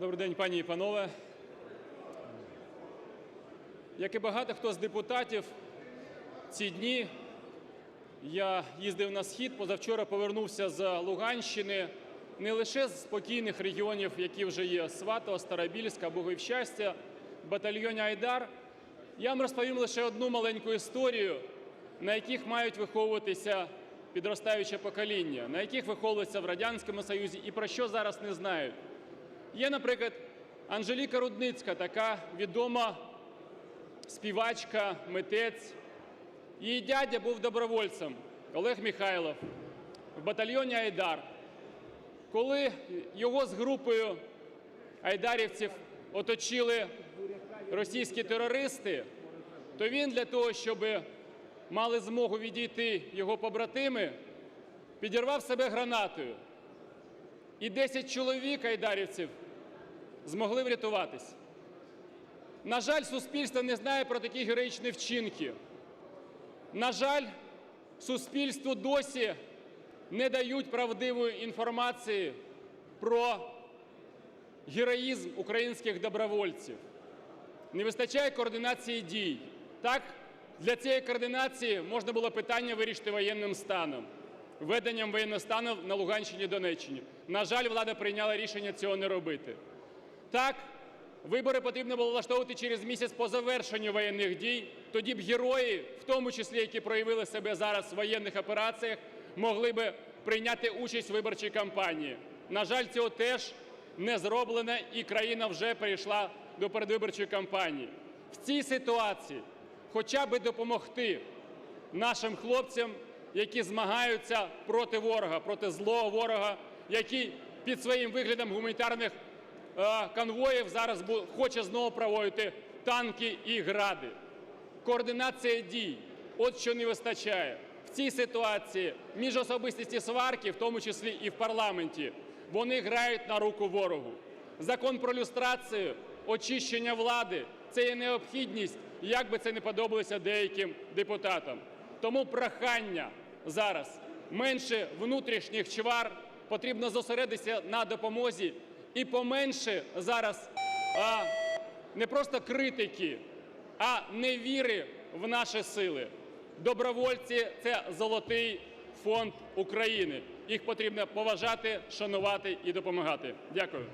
Добрий день, пані і панове. Як і багато хто з депутатів, ці дні я їздив на схід, позавчора повернувся з Луганщини, не лише з спокійних регіонів, які вже є Сватово, Старобільська, Богоївщастя, батальйоні Айдар. Я вам розповім лише одну маленьку історію, на яких мають виховуватися підростаюче покоління, на яких виховувалися в Радянському Союзі і про що зараз не знають. Є, наприклад, Анжеліка Рудницька, така відома співачка, митець. Її дядя був добровольцем Олег Михайлов в батальйоні Айдар. Коли його з групою айдарівців оточили російські терористи, то він для того, щоб мали змогу відійти його побратими, підірвав себе гранатою. І 10 чоловік айдарівців змогли врятуватись. На жаль, суспільство не знає про такі героїчні вчинки. На жаль, суспільству досі не дають правдивої інформації про героїзм українських добровольців. Не вистачає координації дій. Так, для цієї координації можна було питання вирішити воєнним станом, введенням воєнного стану на Луганщині і Донеччині. На жаль, влада прийняла рішення цього не робити. Так, вибори потрібно було влаштовувати через місяць по завершенню воєнних дій. Тоді б герої, в тому числі які проявили себе зараз в воєнних операціях, могли би прийняти участь в виборчій кампанії. На жаль, цього теж не зроблено, і країна вже перейшла до передвиборчої кампанії. В цій ситуації хоча би допомогти нашим хлопцям, які змагаються проти ворога, проти злого ворога, який під своїм виглядом гуманітарних е, конвоїв зараз хоче знову проводити танки і гради. Координація дій – от що не вистачає. В цій ситуації міжособистісті сварки, в тому числі і в парламенті, вони грають на руку ворогу. Закон про люстрацію, очищення влади – це є необхідність, як би це не подобалося деяким депутатам. Тому прохання зараз менше внутрішніх чвар, потрібно зосередитися на допомозі і поменше зараз а, не просто критики, а невіри в наші сили. Добровольці – це золотий фонд України. Їх потрібно поважати, шанувати і допомагати. Дякую.